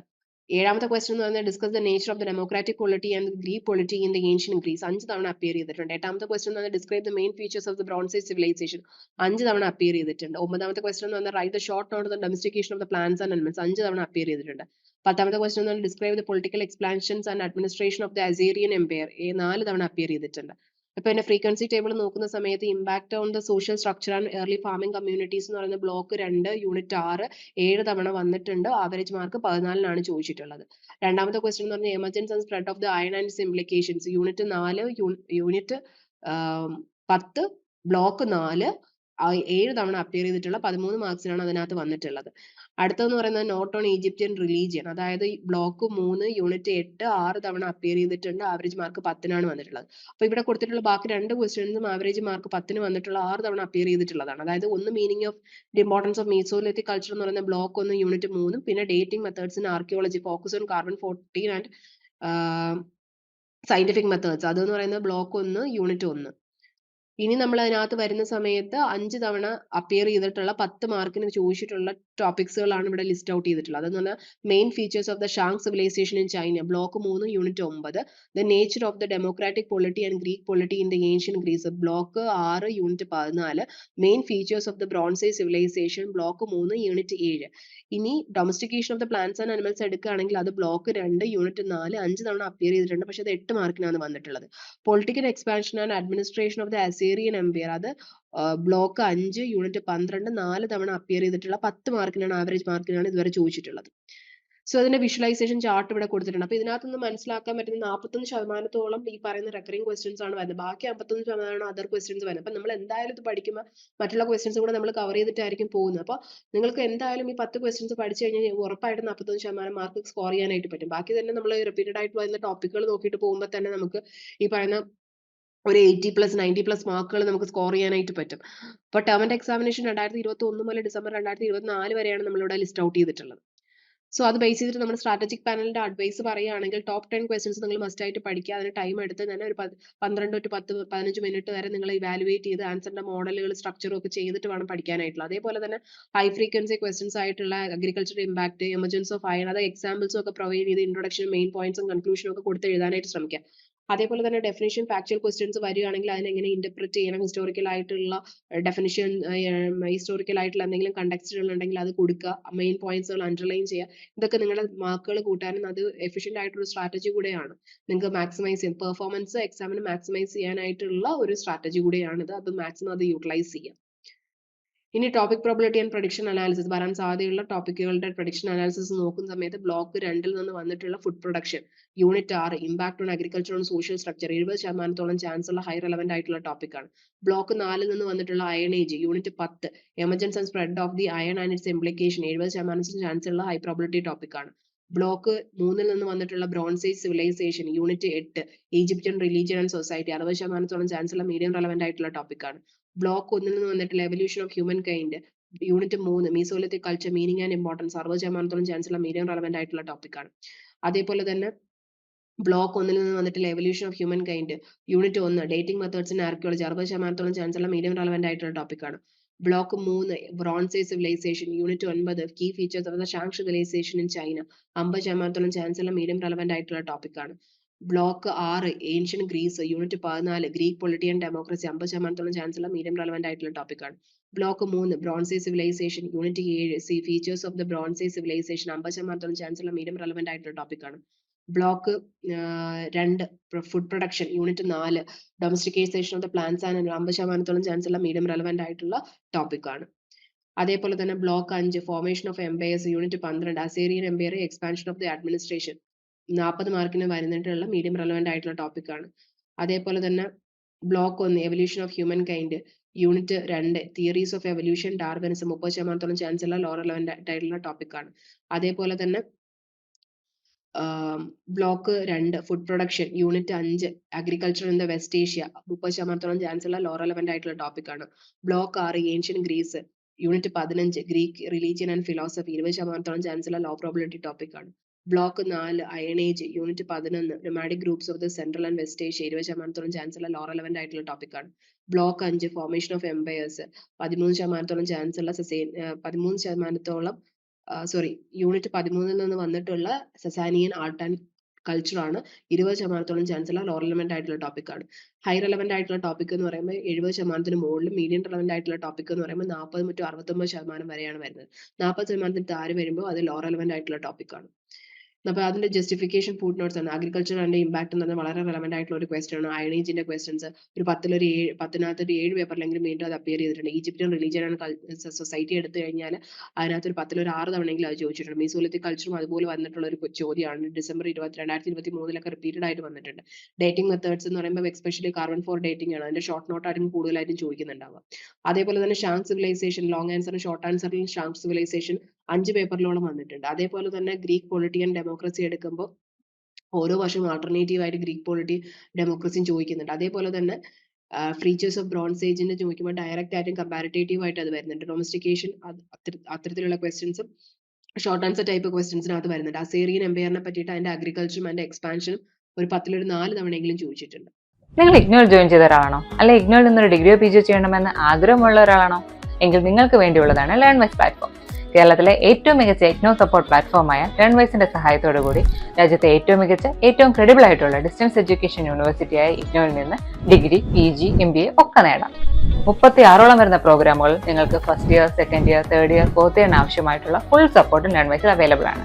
ഏഴാമത്തെ ക്വസ്റ്റൻ എന്ന് പറയുന്നത് discuss the nature of the democratic polity and Greek polity in the ancient Greece അഞ്ച് തവണ അപ്പിയർ ചെയ്തിട്ടുണ്ട്. എട്ടാമത്തെ ക്വസ്റ്റൻ എന്ന് പറയുന്നത് describe the main features of the bronze civilisation അഞ്ച് തവണ അപ്പിയർ ചെയ്തിട്ടുണ്ട്. ഒമ്പതാമത്തെ ക്വസ്റ്റൻ എന്ന് പറഞ്ഞാൽ write the short note the domestication of the plants and animals അഞ്ച് തവണ അപ്പിയർ ചെയ്തിട്ടുണ്ട്. പത്താമത്തെ ക്വസ്റ്റൻ എന്ന് പറഞ്ഞാൽ describe the political expansions and administration of the Assyrian empire നാല് തവണ അപ്പിയർ ചെയ്തിട്ടുണ്ട്. ഇപ്പൊ എന്റെ ഫ്രീക്വൻസി ടേബിൾ നോക്കുന്ന സമയത്ത് impact on the social structure and early farming communities എന്ന് പറയുന്ന ബ്ലോക്ക് രണ്ട് യൂണിറ്റ് ആറ് ഏഴ് തവണ വന്നിട്ടുണ്ട്. ആവറേജ് മാർക്ക് പതിനാലിനാണ് ചോദിച്ചിട്ടുള്ളത്. രണ്ടാമത്തെ ക്വസ്റ്റ്യൻ എന്ന് പറഞ്ഞാൽ emergence and spread of the iron and implications unit നാല് യൂണിറ്റ് പത്ത് ബ്ലോക്ക് നാല് ഏഴ് തവണ അപ്പിയർ ചെയ്തിട്ടുള്ള പതിമൂന്ന് മാർക്സിനാണ് അതിനകത്ത് വന്നിട്ടുള്ളത്. അടുത്തതെന്ന് പറയുന്നത് നോട്ട് ഓൺ ഈജിപ്ഷ്യൻ റിലീജിയൻ അതായത് ബ്ലോക്ക് മൂന്ന് യൂണിറ്റ് എട്ട് ആറ് തവണ അപ്പിയർ ചെയ്തിട്ടുണ്ട്. ആവറേജ് മാർക്ക് പത്തിനാണ് വന്നിട്ടുള്ളത്. അപ്പൊ ഇവിടെ കൊടുത്തിട്ടുള്ള ബാക്കി രണ്ട് ക്വസ്റ്റ്യൻസും ആവറേജ് മാർക്ക് പത്തിന് വന്നിട്ടുള്ള ആറ് തവണ അപ്പിയർ ചെയ്തിട്ടുള്ളതാണ്. അതായത് ഒന്ന് meaning of the importance of Mesolithic culture എന്ന് പറയുന്ന ബ്ലോക്ക് ഒന്ന് യൂണിറ്റ് മൂന്നും പിന്നെ dating methods in archaeology focus on carbon fourteen and scientific methods അതെന്ന് പറയുന്നത് ബ്ലോക്ക് ഒന്ന് യൂണിറ്റ് ഒന്ന്. ഇനി നമ്മൾ അതിനകത്ത് വരുന്ന സമയത്ത് അഞ്ച് തവണ അപ്പിയർ ചെയ്തിട്ടുള്ള പത്ത് മാർക്കിന് ചോദിച്ചിട്ടുള്ള ടോപ്പിക്സുകളാണ് ഇവിടെ ലിസ്റ്റ് ഔട്ട് ചെയ്തിട്ടുള്ളത്. അതെന്ന് പറഞ്ഞാൽ main features of the Shang civilisation in China block മൂന്ന് യൂണിറ്റ് ഒമ്പത് the nature of the democratic polity and Greek polity in the Asian Greece block ആറ് യൂണിറ്റ് പതിനാല് main features of the bronze age civilisation block മൂന്ന് unit ഏഴ്. ഇനി domestication of the plants and animals എടുക്കുകയാണെങ്കിൽ അത് block രണ്ട് unit നാല് അഞ്ച് തവണ അപ്പിയർ ചെയ്തിട്ടുണ്ട്. പക്ഷെ അത് എട്ട് മാർക്കിനാണ് വന്നിട്ടുള്ളത്. Political expansion and administration of the Assyrian empire അത് ബ്ലോക്ക് അഞ്ച് യൂണിറ്റ് പന്ത്രണ്ട് നാല് തവണ അപ്പിയർ ചെയ്തിട്ടുള്ള പത്ത് മാർക്കിനാണ് ആവറേജ് മാർക്കിനാണ് ഇതുവരെ ചോദിച്ചിട്ടുള്ളത്. സോ അതിന്റെ വിഷ്വലൈസേഷൻ ചാർട്ട് ഇവിടെ കൊടുത്തിട്ടുണ്ട്. അപ്പൊ ഇതിനകത്ത് നിന്ന് മനസ്സിലാക്കാൻ പറ്റുന്ന നാൽപ്പത്തൊന്ന് ശതമാനത്തോളം ഈ പറയുന്ന റെക്കറിംഗ് ക്വസ്റ്റ്യൻസ് ആണ് വരുന്നത്. ബാക്കി അമ്പത്തൊന്ന് ശതമാനമാണ് അതർ ക്വസ്റ്റ്യൻസ് വരുന്നത്. അപ്പൊ നമ്മൾ എന്തായാലും ഇത് പഠിക്കുമ്പോൾ മറ്റുള്ള ക്വസ്റ്റ്യൻസ് കൂടെ നമ്മൾ കവർ ചെയ്തിട്ടായിരിക്കും പോകുന്നത്. അപ്പൊ നിങ്ങൾക്ക് എന്തായാലും ഈ പത്ത് ക്വസ്റ്റ്യൻസ് പഠിച്ചു കഴിഞ്ഞാൽ ഉറപ്പായിട്ട് നാൽപ്പത്തൊന്ന് ശതമാനം മാർക്ക് സ്കോർ ചെയ്യാനായിട്ട് പറ്റും. ബാക്കി തന്നെ നമ്മൾ റിപ്പീറ്റഡ് ആയിട്ട് വരുന്ന ടോപ്പിക്കുകൾ നോക്കിയിട്ട് പോകുമ്പോൾ തന്നെ നമുക്ക് ഈ പറയുന്ന ഒരു എയ്റ്റി പ്ലസ് നയന്റി പ്ലസ് മാർക്കുകൾ നമുക്ക് സ്കോർ ചെയ്യാനായിട്ട് പറ്റും. അപ്പൊ ടേം എക്സാമിനേഷൻ രണ്ടായിരത്തി ഇരുപത്തി ഒന്ന് മുതൽ ഡിസംബർ രണ്ടായിരത്തി ഇരുപത്തി നാല് വരെയാണ് നമ്മളിവിടെ ലിസ്റ്റ് ഔട്ട് ചെയ്തിട്ടുള്ളത്. സോ അത് ബേസ് ചെയ്തിട്ട് നമ്മൾ സ്ട്രാറ്റജിക് പാനലിന്റെ അഡ്വൈസ് പറയുകയാണെങ്കിൽ ടോപ്പ് ടെൻ ക്വസ്റ്റ്യൻസ് നിങ്ങൾ മസ്റ്റ് ആയിട്ട് പഠിക്കുക. അതിന് ടൈം എടുത്ത് തന്നെ ഒരു പന്ത്രണ്ട് ടു പത്ത് പതിനഞ്ച് മിനിറ്റ് വരെ നിങ്ങൾ ഇവാലുവേറ്റ് ചെയ്ത് ആൻസറിന്റെ മോഡലുകൾ സ്ട്രക്ചറും ഒക്കെ ചെയ്തിട്ട് വേണം പഠിക്കാനായിട്ടുള്ള അതേപോലെ തന്നെ ഹൈ ഫ്രീക്വൻസി ക്വസ്റ്റ്യൻസ് ആയിട്ടുള്ള agriculture impact emergence of fire അത് എക്സാമ്പിൾസും ഒക്കെ പ്രൊവൈഡ് ചെയ്ത് ഇൻട്രൊഡക്ഷൻ മെയിൻ പോയിന്റ്സും കൺക്ലൂഷനും ഒക്കെ കൊടുത്ത് എഴുതാനായിട്ട് ശ്രമിക്കുക. അതേപോലെ തന്നെ ഡെഫിനിഷൻ ഫാക്ച്വൽ ക്വസ്റ്റ്യൻസ് വരികയാണെങ്കിൽ അതിനെങ്ങനെ ഇന്റർപ്രറ്റ് ചെയ്യണം? ഹിസ്റ്റോറിക്കൽ ആയിട്ടുള്ള ഡെഫിനിഷൻ ഹിസ്റ്റോറിക്കൽ ആയിട്ടുള്ള എന്തെങ്കിലും കണ്ടക്സ്റ്റുകൾ ഉണ്ടെങ്കിൽ അത് കൊടുക്കുക. മെയിൻ പോയിന്റ്സുകൾ അണ്ടർലൈൻ ചെയ്യുക. ഇതൊക്കെ നിങ്ങളുടെ മാർക്കുകൾ കൂട്ടാനും അത് എഫിഷ്യന്റ് ആയിട്ടുള്ള സ്ട്രാറ്റജി കൂടെയാണ്. നിങ്ങൾക്ക് മാക്സിമൈസ് ചെയ്യാൻ പെർഫോമൻസ് എക്സാമിന് മാക്സിമൈസ് ചെയ്യാനായിട്ടുള്ള ഒരു സ്ട്രാറ്റജി കൂടെയാണിത്. അത് മാക്സിമം അത് യൂട്ടിലൈസ് ചെയ്യുക ഇനി topic probability and prediction analysis വരാൻ സാധ്യതയുള്ള ടോപ്പിക്കുകളുടെ പ്രൊഡിക്ഷൻ അനാലിസിസ് നോക്കുന്ന സമയത്ത് ബ്ലോക്ക് രണ്ടിൽ നിന്ന് വന്നിട്ടുള്ള ഫുഡ് പ്രൊഡക്ഷൻ യൂണിറ്റ് ആറ് impact on agriculture on social structure എഴുപത് ശതമാനത്തോളം ചാൻസ് ഉള്ള ഹൈ റെലവെന്റ് ആയിട്ടുള്ള ടോപ്പിക്കാണ് ബ്ലോക്ക് നാലിൽ നിന്ന് വന്നിട്ടുള്ള അയൺ ഏജ് യൂണിറ്റ് പത്ത്. Emergence and spread of the iron and its implication എഴുപത് ശതമാനത്തിന് ചാൻസ് ഉള്ള ഹൈ പ്രോബിലിറ്റി ടോപ്പിക്കാണ് ബ്ലോക്ക് മൂന്നിൽ നിന്ന് വന്നിട്ടുള്ള ബ്രോൺസേജ് സിവിലൈസേഷൻ യൂണിറ്റ് എട്ട്. ഈജിപ്ഷ്യൻ റിലീജിയൻ ആൻഡ് സൊസൈറ്റി അറുപത് ശതമാനത്തോളം ചാൻസ് ഉള്ള മീഡിയം റെലവെന്റ് ആയിട്ടുള്ള ടോപ്പിക്കാണ് ബ്ലോക്ക് ഒന്നിൽ നിന്ന് വന്നിട്ടുള്ള evolution of human kind unit മൂന്ന് Mesolithic culture meaning and importance അറുപത് ശതമാനത്തോളം ചാൻസ് ഉള്ള മീഡിയം റെലവെന്റ് ആയിട്ടുള്ള ടോപ്പിക്കാണ് അതേപോലെ തന്നെ ബ്ലോക്ക് ഒന്നിൽ നിന്ന് വന്നിട്ടുള്ള evolution of human kind unit ഒന്ന് ഡേറ്റിംഗ് മെത്തേഡ്സ് ആൻഡ് ആർക്കിയോളജി അറുപത് ശതമാനത്തോളം ചാൻസ് ഉള്ള മീഡിയം റെലവെന്റ് ആയിട്ടുള്ള ടോപ്പിക്കാണ് ബ്ലോക്ക് മൂന്ന് ബ്രോൺസേ സിവിലൈസേഷൻ യൂണിറ്റ് ഒൻപത് key features of the Shang civilisation in China അമ്പത് ശതമാനത്തോളം ചാൻസ് ഉള്ള മീഡിയം റെലവെന്റ് ആയിട്ടുള്ള ടോപ്പിക്കാണ് ബ്ലോക്ക് ആറ് ഏൻഷ്യൻ ഗ്രീസ് യൂണിറ്റ് പതിനാല് ഗ്രീക്ക് പൊളിറ്റി ആൻഡ് ഡെമോക്രസി അമ്പത് ശതമാനത്തോളം ചാൻസ് ഉള്ള മീഡിയം റെലവെന്റ് ആയിട്ടുള്ള ടോപ്പിക്കാണ് ബ്ലോക്ക് മൂന്ന് ബ്രോൺസേ സിവിലൈസേഷൻ യൂണിറ്റ് ഏഴ് C features of the bronze age civilisation അമ്പത് ശതമാനത്തോളം ചാൻസ് ഉള്ള മീഡിയം റെലവെന്റ് ആയിട്ടുള്ള ടോപ്പിക്കാണ് ബ്ലോക്ക് രണ്ട് ഫുഡ് പ്രൊഡക്ഷൻ യൂണിറ്റ് നാല് domestication of the plants and അമ്പത് ശതമാനത്തോളം ചാൻസ് ഉള്ള മീഡിയം റെലവെന്റ് ആയിട്ടുള്ള ടോപ്പിക്കാണ് അതേപോലെ തന്നെ ബ്ലോക്ക് അഞ്ച് ഫോർമേഷൻ ഓഫ് എംപയേഴ്സ് യൂണിറ്റ് പന്ത്രണ്ട് Assyrian empire expansion of the administration നാൽപ്പത് മാർക്കിന് വരുന്നിട്ടുള്ള മീഡിയം റെലവെന്റ് ആയിട്ടുള്ള ടോപ്പിക്കാണ് അതേപോലെ തന്നെ ബ്ലോക്ക് ഒന്ന് evolution of human kind unit രണ്ട് തിയറീസ് ഓഫ് എവല്യൂഷൻ ഡാർവിനിസം മുപ്പത് ശതമാനത്തോളം ചാൻസ് ഉള്ള ലോ റെലവെന്റ് ആയിട്ടുള്ള ടോപ്പിക്കാണ് അതേപോലെ തന്നെ ബ്ലോക്ക് രണ്ട് ഫുഡ് പ്രൊഡക്ഷൻ യൂണിറ്റ് അഞ്ച് agriculture in the West Asia മുപ്പത് ശതമാനത്തോളം ചാൻസ് ഉള്ള ലോ റെലവെന്റ് ആയിട്ടുള്ള ടോപ്പിക്കാണ് ബ്ലോക്ക് ആറ് ഏൻഷ്യൻ ഗ്രീസ് യൂണിറ്റ് പതിനഞ്ച് ഗ്രീക്ക് റിലീജിയൻ ആൻഡ് ഫിലോസഫി ഇരുപത് ശതമാനത്തോളം ചാൻസ് ഉള്ള ലോ പ്രോബിലിറ്റി ടോപ്പിക്കാണ് ബ്ലോക്ക് നാല് അയണേജ് യൂണിറ്റ് പതിനൊന്ന് nomadic groups of the central and West Asia ഇരുപത് ശതമാനത്തോളം ചാൻസ് ഉള്ള ലോ റെലവെന്റ് ആയിട്ടുള്ള ടോപ്പിക്കാണ് ബ്ലോക്ക് അഞ്ച് ഫോർമേഷൻ ഓഫ് എംപയേഴ്സ് പതിമൂന്ന് ശതമാനത്തോളം ചാൻസ് ഉള്ള സസൈൻ പതിമൂന്ന് ശതമാനത്തോളം സോറി യൂണിറ്റ് പതിമൂന്നിൽ നിന്ന് വന്നിട്ടുള്ള സസാനിയൻ ആർട്ട് ആൻഡ് കൾച്ചർ ആണ് ഇരുപത് ശതമാനത്തോളം ചാൻസ് ഉള്ള ലോ റെലവെന്റ് ആയിട്ടുള്ള ടോപ്പിക്കാണ് ഹൈ റെലവെന്റ് ആയിട്ടുള്ള ടോപ്പിക് എന്ന് പറയുമ്പോൾ എഴുപത് ശതമാനത്തിന് മുകളിലും മീഡിയം റെലവെന്റ് ആയിട്ടുള്ള ടോപ്പിക് എന്ന് പറയുമ്പോൾ നാൽപ്പത് ടു അറുപത്തൊമ്പത് ശതമാനം വരെയാണ് വരുന്നത്. നാൽപ്പത് ശതമാനത്തിന് താഴെ വരുമ്പോൾ അത് ലോ റെലവെന്റ് ആയിട്ടുള്ള ടോപ്പിക്കാണ് അപ്പൊ അതിന്റെ ജസ്റ്റിഫിക്കേഷൻ ഫുഡ് നോട്ട്സ് ആണ്. അഗ്രികൾച്ചർ ആൻഡ് ഇമ്പാക്ട് എന്ന് പറഞ്ഞാൽ വളരെ റെലവെന്റ് ആയിട്ടുള്ള ഒരു ക്വസ്റ്റൻ ആണ്. അയണേജിന്റെ ക്വസ്റ്റൻസ് ഒരു പത്തിലൊരു ഏഴ് പത്തിനകത്ത് ഒരു ഏഴ് പേപ്പറിലെങ്കിലും വീണ്ടും അത് അപ്പിയർ ചെയ്തിട്ടുണ്ട്. ഈജിപ്ഷ്യൻ റിലീജിയൻ ആൻഡ് സൊസൈറ്റി എടുത്തു കഴിഞ്ഞാൽ അതിനകത്ത് ഒരു പത്തിലൊരു ആറ് തവണയെങ്കിലും അത് ചോദിച്ചിട്ടുണ്ട്. മീസോലിത്തിക് കൾച്ചറും അതുപോലെ വന്നിട്ടുള്ള ഒരു ചോദ്യമാണ്. ഡിസംബർ ഇരുപത്തി രണ്ടായിരത്തി ഇരുപത്തി മൂന്നിലൊക്കെ റിപ്പീറ്റഡ് ആയിട്ട് വന്നിട്ടുണ്ട്. ഡേറ്റിംഗ് മെത്തേഡ്സ് എന്ന് പറയുമ്പോൾ എക്സ്പെഷ്യലി കാർബൺ ഫോർ ഡേറ്റിംഗ് ആണ്. അതിന്റെ ഷോർട്ട് നോട്ട് ആയിരിക്കും കൂടുതലായിട്ടും ചോദിക്കുന്നുണ്ടാവുക. അതേപോലെ തന്നെ ഷാങ് സിവിലൈസേഷൻ ലോങ് ആൻസറും ഷോർട്ട് ആൻസറിലും ഷാങ് സിവിലൈസേഷൻ അഞ്ച് പേപ്പറിലോളം വന്നിട്ടുണ്ട്. അതേപോലെ തന്നെ ഗ്രീക്ക് പൊളിറ്റി ആൻഡ് ഡെമോക്രസി എടുക്കുമ്പോൾ ഓരോ വർഷവും ആൾട്ടർനേറ്റീവ് ആയിട്ട് ഗ്രീക്ക് പൊളിറ്റി ഡെമോക്രസിയും ചോദിക്കുന്നുണ്ട്. അതേപോലെ തന്നെ ഫീച്ചേഴ്സ് ഓഫ് ബ്രോൺസ് ഏജിന്റെ ചോദിക്കുമ്പോൾ ഡയറക്റ്റ് ആയിട്ടും കമ്പാരിറ്റേറ്റീവ് ആയിട്ട് അത് വരുന്നുണ്ട്. ഡൊമസ്റ്റിക്കേഷൻ അത്തരത്തിലുള്ള ക്വസ്റ്റ്യൻസും ഷോർട്ട് ആൻസർ ടൈപ്പ് ക്വസ്റ്റ്യൻസിനകത്ത് വരുന്നുണ്ട്. അസേറിയൻ എംപയറിനെ പറ്റിയിട്ട് അതിന്റെ അഗ്രികൾച്ചറും അതിന്റെ എക്സ്പാൻഷനും ഒരു പത്തിലൊരു നാല് തവണയെങ്കിലും ചോദിച്ചിട്ടുണ്ട്. നിങ്ങൾ ഇഗ്നോൾ ജോയിൻ ചെയ്ത ഒരാളാണോ അല്ലെ ഇഗ്നോയിൽ നിന്നൊരു ഡിഗ്രിയോ പി ജിയോ ചെയ്യണമെന്ന് ആഗ്രഹമുള്ള ഒരാളാണോ? എങ്കിൽ നിങ്ങൾക്ക് വേണ്ടിയുള്ളതാണ് ലേൺ വെസ് പ്ലാറ്റ്ഫോം കേരളത്തിലെ ഏറ്റവും മികച്ച എക്നോ സപ്പോർട്ട് പ്ലാറ്റ്ഫോമായ ടേൺവൈസിന്റെ സഹായത്തോടു കൂടി രാജ്യത്തെ ഏറ്റവും മികച്ച ഏറ്റവും ക്രെഡിബിൾ ആയിട്ടുള്ള ഡിസ്റ്റൻസ് എഡ്യൂക്കേഷൻ യൂണിവേഴ്സിറ്റിയായ ഇഗ്നോയിൽ നിന്ന് degree P G M B A ഒക്കെ നേടാം. മുപ്പത്തി ആറോളം വരുന്ന പ്രോഗ്രാമുകൾ നിങ്ങൾക്ക് first year second year third year fourth ഇയറിന് ആവശ്യമായിട്ടുള്ള ഫുൾ സപ്പോർട്ടും ടേൺവൈസിൽ അവൈലബിൾ ആണ്.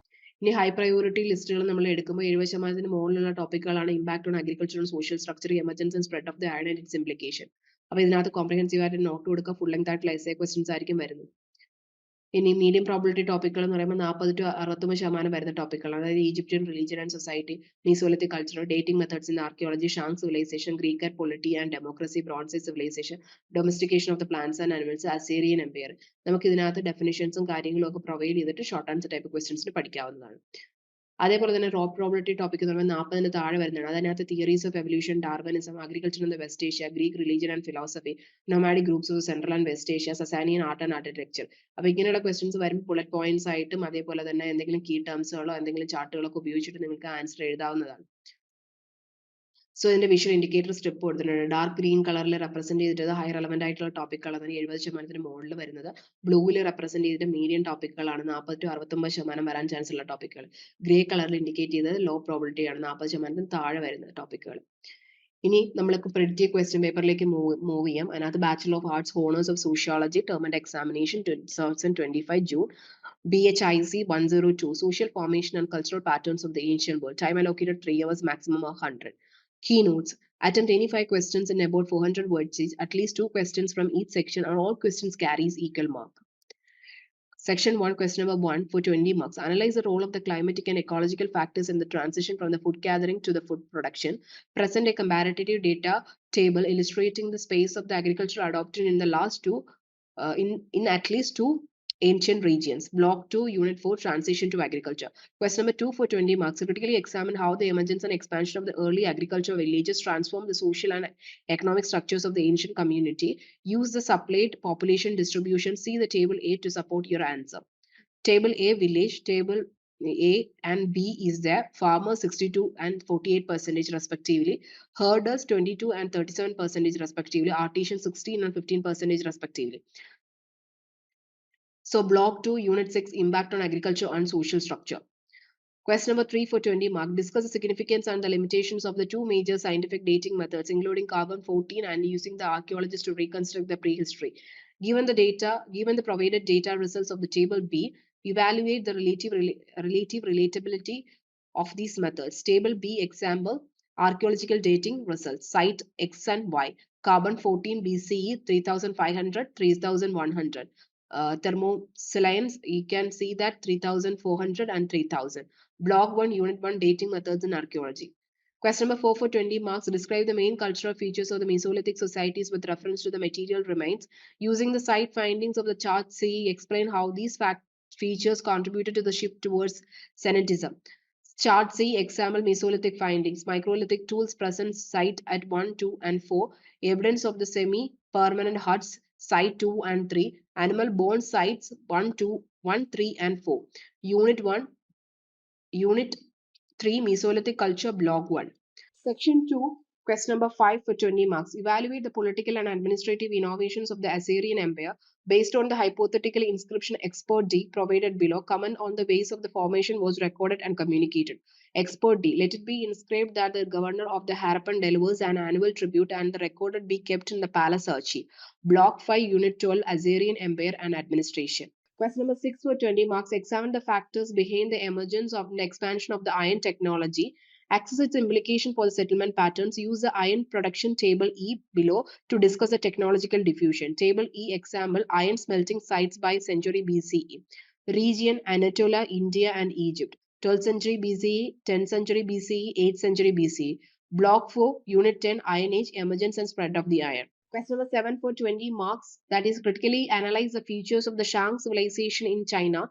ഇനി ഹൈ പ്രയോറിറ്റി ലിസ്റ്റുകൾ നമ്മൾ എടുക്കുമ്പോൾ എഴുപത് ശതമാനത്തിന് മുകളിലുള്ള ടോപ്പിക്കുകളാണ് impact on agriculture social structure emergency and spread of the and its implication അപ്പോൾ ഇതിനകത്ത് കോംപ്രഹെൻസീവ് ആയിട്ട് നോട്ട് കൊടുക്കുക ഫുൾ ലെങ്ത് ആയിട്ടുള്ള എസ്സേ ക്വസ്റ്റ്യൻസ് ആയിരിക്കും വരുന്നത്. ഇനി മീഡിയം പ്രോബിലിറ്റി ടോപ്പിക്കുകൾ എന്ന് പറയുമ്പോൾ നാൽപ്പത് ടു അറുപത്തൊമ്പത് ശതമാനം വരുന്ന ടോപ്പിക്കുകളാണ് അതായത് Egyptian religion and society Mesolithic culture dating methods in archaeology Shang civilization Greek and polity and democracy bronze age civilization domestication of the plants and animals Assyrian empire നമുക്ക് ഇതിനകത്ത് ഡെഫിനിഷൻസും കാര്യങ്ങളും ഒക്കെ പ്രൊവൈഡ് ചെയ്തിട്ട് ഷോർട്ട് ആൻസർ ടൈപ്പ് ക്വസ്റ്റ്യൻസിന് പഠിക്കാവുന്നതാണ്. അതേപോലെ തന്നെ റോ പ്രോബിലിറ്റി ടോപ്പിക് എന്ന് പറയുമ്പോൾ നാൽപ്പതിന് താഴെ വരുന്നതാണ്. അതിനകത്ത് theories of evolution Darwinism agriculture in the West Asia Greek religion and philosophy nomadic groups of central and West Asia Sasanian art and architecture അപ്പോൾ ഇങ്ങനെയുള്ള ക്വസ്റ്റ്യൻസ് വരുമ്പോൾ ബുള്ളറ്റ് പോയിന്റ്സ് ആയിട്ടും അതേപോലെ തന്നെ എന്തെങ്കിലും കീ ടേംസുകളോ എന്തെങ്കിലും ചാർട്ടുകളൊക്കെ ഉപയോഗിച്ചിട്ട് നിങ്ങൾക്ക് ആൻസർ എഴുതാവുന്നതാണ്. സോ ഇതിന്റെ വിഷ്വൽ ഇൻഡിക്കേറ്റർ സ്ട്രിപ്പ് കൊടുത്തിട്ടുണ്ട്. ഡാർക്ക് ഗ്രീൻ കളറിൽ റെപ്രസെന്റ് ചെയ്തിട്ട് ഹൈ റെലവെന്റ് ആയിട്ടുള്ള ടോപ്പിക്കുകളാണ് എഴുപത് ശതമാനത്തിന് മുകളിൽ വരുന്നത്. ബ്ലൂവിൽ റെപ്രസെന്റ് ചെയ്തിട്ട് മീഡിയം ടോപ്പിക്കുകളാണ് നാൽപ്പത് ടു അറുപത്തൊമ്പത് ശതമാനം വരാൻ ചാൻസ് ഉള്ള ടോപ്പിക്കുകൾ ഗ്രേ കളറിൽ ഇൻഡിക്കേറ്റ് ചെയ്തത് ലോ പ്രോബിലിറ്റി ആണ്. നാൽപ്പത് ശതമാനത്തിന് താഴെ വരുന്ന ടോപ്പിക്കുകൾ ഇനി നമ്മൾക്ക് പ്രിഡിറ്റീവ് ക്വസ്റ്റ്യൻ പേപ്പറിലേക്ക് മൂവ് ചെയ്യാം. അതിനകത്ത് bachelor of arts honours of sociology term and examination two thousand twenty five June B H I C one zero two social formation and cultural patterns of the Asian world time allocated three hours maximum of hundred Keynotes. Attempt any five questions in about 400 words each. At least two questions from each section and all questions carries equal mark. Section 1, question number 1 for 20 marks. Analyze the role of the climatic and ecological factors in the transition from the food gathering to the food production. Present a comparative data table illustrating the space of the agriculture adopted in the last two, uh, in, in at least two ancient regions. Block 2, Unit 4, Transition to Agriculture. Question number 2 for 20 marks. Critically examine how the emergence and expansion of the early agricultural villages transformed the social and economic structures of the ancient community. Use the supply population distribution. See the table A to support your answer. Table A, village. Table A and B is there. Farmers 62 and 48 percentage respectively. Herders 22 and 37 percentage respectively. Artisans 16 and 15 percentage respectively. So block 2, unit 6, impact on agriculture and social structure. Question number 3 for 20 mark. Discuss the significance and the limitations of the two major scientific dating methods, including carbon 14 and using the archaeologists to reconstruct the prehistory. Given the data, given the provided data results of the table B, evaluate the relative, rela- relative relatability of these methods. Table B example, archaeological dating results, site X and Y, carbon 14 BCE 3500, 3100 uh, you can see that 3400 and 3000. Block 1, Unit 1, dating methods in archaeology. Question number 4 for 20 marks. Describe the main cultural features of the Mesolithic societies with reference to the material remains. Using the site findings of the chart C, explain how these fact features contributed to the shift towards Semitism. Chart C, example Mesolithic findings. Microlithic tools present site at 1, 2, and 4. Evidence of the semi-permanent huts, site 2 and 3 animal bone sites 1 2 1 3 and 4 unit 1 unit 3 mesolithic culture block 1 section 2 question number 5 for 20 marks. Evaluate the political and administrative innovations of the assyrian empire based on the hypothetical inscription expert d provided below. Comment on the ways of the formation was recorded and communicated expert d let it be inscribed that the governor of the harappan delivers an annual tribute and the recorded be kept in the palace archive Block 5, Unit 12, Assyrian Empire and Administration. Question number 6 for 20 marks. Examine the factors behind the emergence of the expansion of the iron technology. Access its implication for the settlement patterns. Use the iron production table E below to discuss the technological diffusion. Table E example iron smelting sites by century BCE. Region Anatolia, India and Egypt. 12th century BCE, 10th century BCE, 8th century BCE. Block 4, Unit 10, Iron Age, Emergence and Spread of the Iron. Question number 7 for 20 marks that is critically analyze the features of the Shang civilization in China.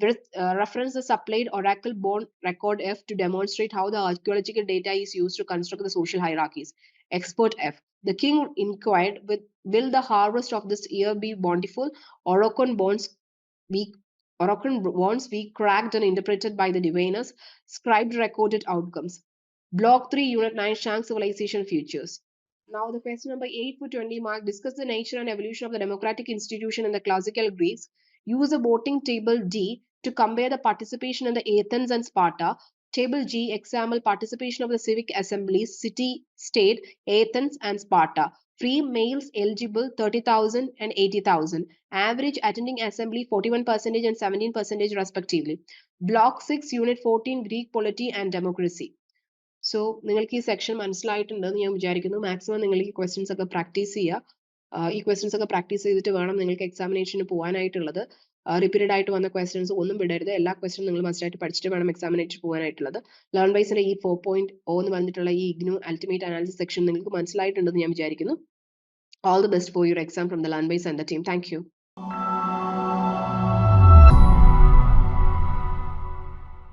With, uh, reference the supplied oracle born record F to demonstrate how the archaeological data is used to construct the social hierarchies. Expert F. The king inquired, with, Will the harvest of this year be bountiful? Orocon bonds be Orocon bonds be cracked and interpreted by the diviners, scribed recorded outcomes. Block 3, Unit 9, Shang Civilization Futures. Now, the question number 8 for 20 mark discuss the nature and evolution of the democratic institution in the classical Greece. Use the voting table D to compare the participation in the Athens and Sparta. Table G, example participation of the civic assemblies, city, state, Athens and Sparta. Free males eligible 30,000 and 80,000. Average attending assembly 41% and 17% respectively. Block 6, Unit 14, Greek polity and democracy. So നിങ്ങൾക്ക് ഈ section മനസ്സിലായിട്ടുണ്ടെന്ന് ഞാൻ വിചാരിക്കുന്നു maximum നിങ്ങൾ ഈ questions ഒക്കെ practice ചെയ്യുക ഈ questions ഒക്കെ പ്രാക്ടീസ് ചെയ്തിട്ട് വേണം നിങ്ങൾക്ക് എക്സാമിനേഷന് പോകാനായിട്ടുള്ളത് റിപ്പീറ്റഡ് ആയിട്ട് വന്ന ക്വസ്റ്റ്യൻസ് ഒന്നും വിടരുത്. എല്ലാ ക്വസ്റ്റ്യൻ നിങ്ങൾ മസ്റ്റായിട്ട് പഠിച്ചിട്ട് വേണം എക്സാമിനേറ്റ് പോകാനായിട്ടുള്ളത്. ലേൺ വൈസിന്റെ ഈ ഫോർ പോയിന്റ് ഓ എന്ന് പറഞ്ഞിട്ടുള്ള ഈ ഇഗ്നു അൾട്ടിമേറ്റ് അനാലിസിസ് സെക്ഷൻ നിങ്ങൾക്ക് മനസ്സിലായിട്ടുണ്ടെന്ന് ഞാൻ വിചാരിക്കുന്നു. All the best for your exam from the learn wise and the team thank you